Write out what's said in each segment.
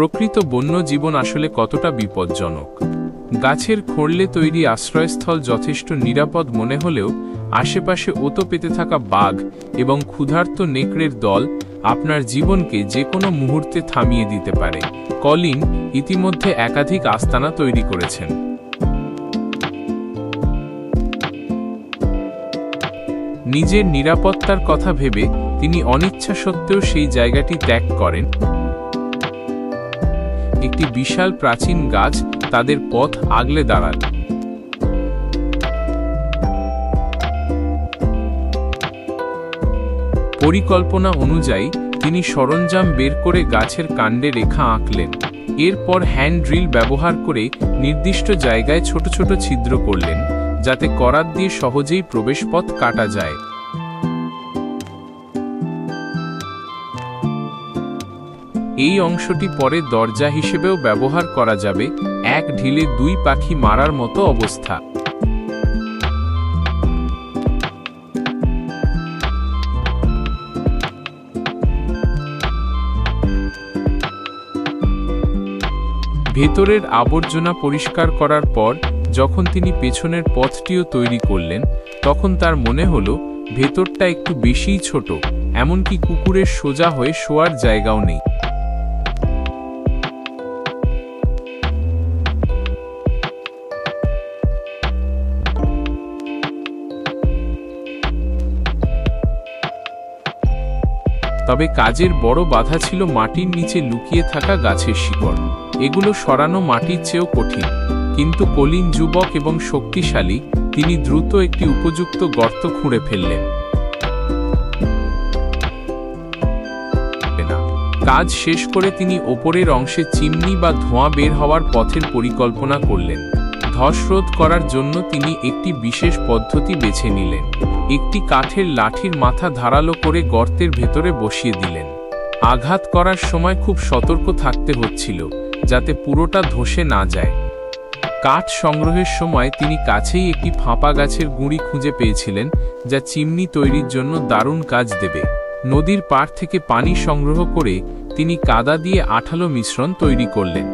প্রকৃত বন্য জীবন আসলে কতটা বিপজ্জনক? গাছের খড়লে তৈরি আশ্রয়স্থল যথেষ্ট নিরাপদ মনে হলেও আশেপাশে ওতো পেতে থাকা বাঘ এবং ক্ষুধার্ত নেকড়ের দল আপনার জীবনকে যে কোনো মুহূর্তে থামিয়ে দিতে পারে। কলিন ইতিমধ্যে একাধিক আস্তানা তৈরি করেছেন। নিজের নিরাপত্তার কথা ভেবে তিনি অনিচ্ছা সত্ত্বেও সেই জায়গাটি ত্যাগ করেন। একটি বিশাল প্রাচীন গাছ তাদের পথ আগলে দাঁড়াল পরিকল্পনা অনুযায়ী, তিনি সরঞ্জাম বের করে গাছের কাণ্ডে রেখা আঁকলেন। এরপর হ্যান্ড ড্রিল ব্যবহার করে নির্দিষ্ট জায়গায় ছোট ছোট ছিদ্র করলেন, যাতে করাত দিয়ে সহজেই প্রবেশপথ কাটা যায়। এই অংশটি পরে দরজা হিসেবেও ব্যবহার করা যাবে, এক ঢিলে দুই পাখি মারার মতো অবস্থা। ভেতরের আবর্জনা পরিষ্কার করার পর, যখন তিনি পেছনের পথটিও তৈরি করলেন, তখন তার মনে হলো, ভেতরটা একটু বেশিই ছোট, এমনকি কুকুরের সোজা হয়ে শোয়ার জায়গাও নেই। তবে কাজের বড় বাধা ছিল মাটির নিচে লুকিয়ে থাকা গাছের শিকড়। এগুলো সরানো মাটির চেয়েও কঠিন। কিন্তু কলিন যুবক এবং শক্তিশালী, তিনি দ্রুত একটি উপযুক্ত গর্ত খুঁড়ে ফেললেন। কাজ শেষ করে তিনি ওপরের অংশে চিমনি বা ধোঁয়া বের হওয়ার পথের পরিকল্পনা করলেন। ধসরোধ করার জন্য তিনি একটি বিশেষ পদ্ধতি বেছে নিলেন। একটি কাঠের লাঠির মাথা ধারালো করে গর্তের ভেতরে বসিয়ে দিলেন। আঘাত করার সময় খুব সতর্ক থাকতে হচ্ছিল, যাতে পুরোটা ধসে না যায়। কাঠ সংগ্রহের সময় তিনি কাছেই একটি ফাঁপা গাছের গুঁড়ি খুঁজে পেয়েছিলেন, যা চিমনি তৈরির জন্য দারুণ কাজ দেবে। নদীর পাড় থেকে পানি সংগ্রহ করে তিনি কাদা দিয়ে আঠালো মিশ্রণ তৈরি করলেন।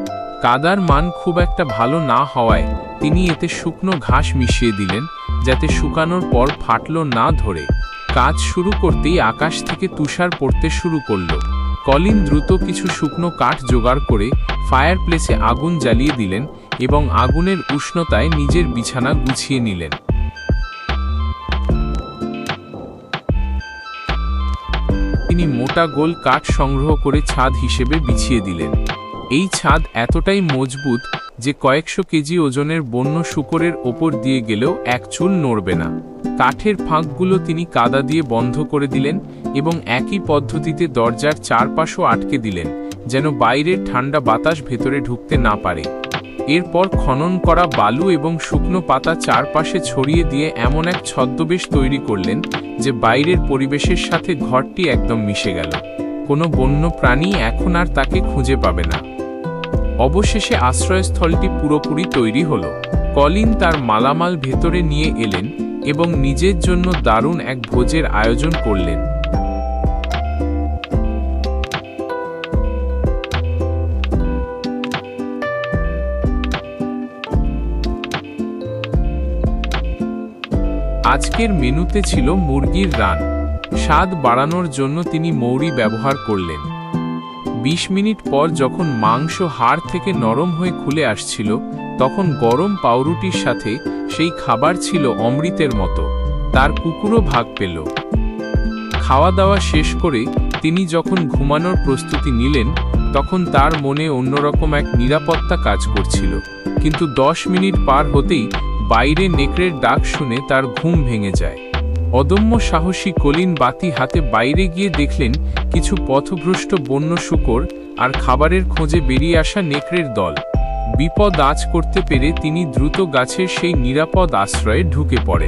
কাদার মান খুব একটা ভালো না হওয়ায় তিনি এতে শুকনো ঘাস মিশিয়ে দিলেন, যাতে শুকানোর পর ফাটলো না ধরে। কাজ শুরু করতেই আকাশ থেকে তুষার পড়তে শুরু করল। কলিন দ্রুত কিছু শুকনো কাঠ জোগাড় করে ফায়ার প্লেসে আগুন জ্বালিয়ে দিলেন এবং আগুনের উষ্ণতায় নিজের বিছানা গুছিয়ে নিলেন। তিনি মোটা গোল কাঠ সংগ্রহ করে ছাদ হিসেবে বিছিয়ে দিলেন। এই ছাদ এতটাই মজবুত যে কয়েকশো কেজি ওজনের বন্য শুকরের ওপর দিয়ে গেলেও এক চুল নড়বে না। কাঠের ফাঁকগুলো তিনি কাদা দিয়ে বন্ধ করে দিলেন এবং একই পদ্ধতিতে দরজার চারপাশও আটকে দিলেন, যেন বাইরের ঠান্ডা বাতাস ভেতরে ঢুকতে না পারে। এরপর খনন করা বালু এবং শুকনো পাতা চারপাশে ছড়িয়ে দিয়ে এমন এক ছদ্মবেশ তৈরি করলেন যে বাইরের পরিবেশের সাথে ঘরটি একদম মিশে গেল। কোনো বন্য প্রাণী এখন আর তাকে খুঁজে পাবে না। অবশেষে আশ্রয়স্থলটি পুরোপুরি তৈরি হল। কলিন তার মালামাল ভেতরে নিয়ে এলেন এবং নিজের জন্য দারুণ এক ভোজের আয়োজন করলেন। আজকের মেনুতে ছিল মুরগির রান। স্বাদ বাড়ানোর জন্য তিনি মৌরি ব্যবহার করলেন। ২০ মিনিট পর যখন মাংস হাড় থেকে নরম হয়ে খুলে আসছিল, তখন গরম পাউরুটির সাথে সেই খাবার ছিল অমৃতের মতো। তার কুকুরও ভাগ পেল। খাওয়া দাওয়া শেষ করে তিনি যখন ঘুমানোর প্রস্তুতি নিলেন, তখন তার মনে অন্যরকম এক নিরাপত্তা কাজ করছিল। কিন্তু দশ মিনিট পার হতেই বাইরে নেকড়ের ডাক শুনে তার ঘুম ভেঙে যায়। অদম্য সাহসী কলিন বাতি হাতে বাইরে গিয়ে দেখলেন কিছু পথভ্রষ্ট বন্য শুকর আর খাবারের খোঁজে বেরিয়ে আসা নেকড়ের দল। বিপদ আজ করতে পেরে তিনি দ্রুত গাছের সেই নিরাপদ আশ্রয়ে ঢুকে পড়েন।